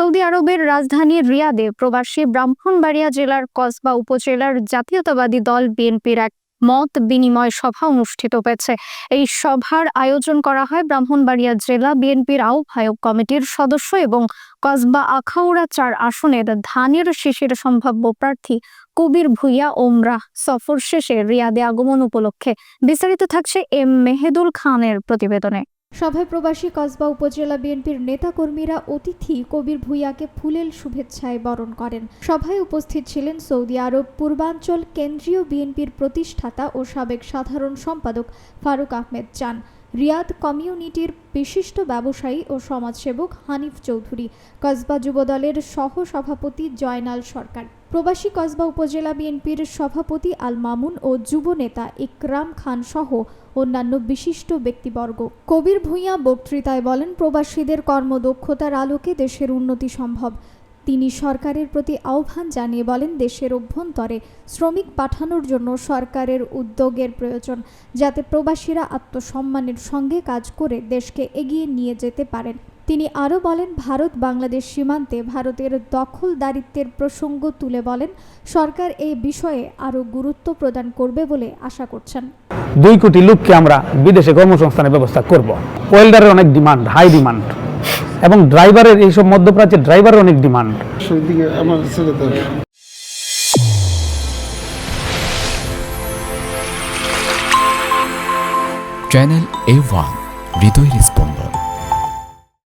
Saudi আরবের রাজধানী রিয়াদে প্রবাসী ব্রাহ্মণবাড়িয়া জেলার কসবা উপজেলার জাতীয়তাবাদী দল বিএনপির এক মত বিনিময় সভা অনুষ্ঠিত হয়েছে। এই সভার আয়োজন করা হয় ব্রাহ্মণবাড়িয়া জেলা বিএনপির আহ্বায়ক কমিটির সদস্য এবং কসবা আখাউড়া চার আসনের ধানের শিশির সম্ভাব্য প্রার্থী কবির ভুইয়া ওমরা সফর শেষে রিয়াদে আগমন উপলক্ষে বিস্তারিত থাকছে এম মেহেদুল খানের প্রতিবেদনে। সভায় প্রবাসী কসবা উপজেলা বিএনপির নেতাকর্মীরা অতিথি কবির ভুইয়াকে ফুলেল শুভেচ্ছায় বরণ করেন। সভায় উপস্থিত ছিলেন সৌদি আরব, পূর্বাঞ্চল, কেন্দ্রীয় বিএনপির প্রতিষ্ঠাতা ও সাবেক সাধারণ সম্পাদক ফারুক আহমেদ চান। রিয়াদ কমিউনিটির বিশিষ্ট ব্যবসায়ী ও সমাজসেবক হানিফ চৌধুরী, কসবা যুবদলের সহ সভাপতি জয়নাল সরকার, প্রবাসী কসবা উপজেলা বিএনপির সভাপতি আল মামুন ও যুব নেতা ইকরাম খান সহ অন্যান্য বিশিষ্ট ব্যক্তিবর্গ। কবির ভূঁইয়া বক্তৃতায় বলেন, প্রবাসীদের কর্মদক্ষতার আলোকে দেশের উন্নতি সম্ভব। তিনি সরকারের প্রতি আহ্বান জানিয়ে বলেন, দেশের অভ্যন্তরে শ্রমিক পাঠানোর জন্য সরকারের উদ্যোগের প্রয়োজন, যাতে প্রবাসীরা আত্মসম্মানের সঙ্গে কাজ করে দেশকে এগিয়ে নিয়ে যেতে পারেন। তিনি আরও বলেন, ভারত বাংলাদেশ সীমান্তে ভারতের দখলদারিত্বের প্রসঙ্গ তুলে বলেন, সরকার এই বিষয়ে আরও গুরুত্ব প্রদান করবে বলে আশা করছেন। দুই কোটি লোককে আমরা বিদেশে কর্মসংস্থানের ব্যবস্থা করব। ওয়েল্ডারের অনেক ডিমান্ড, হাই ডিমান্ড। এবং ড্রাইভারের এইসব মধ্যপ্রাচ্যের ড্রাইভারের অনেক ডিমান্ড সেদিকে আমার ছেলে চ্যানেল এ ওয়ান হৃদয় স্পন্দন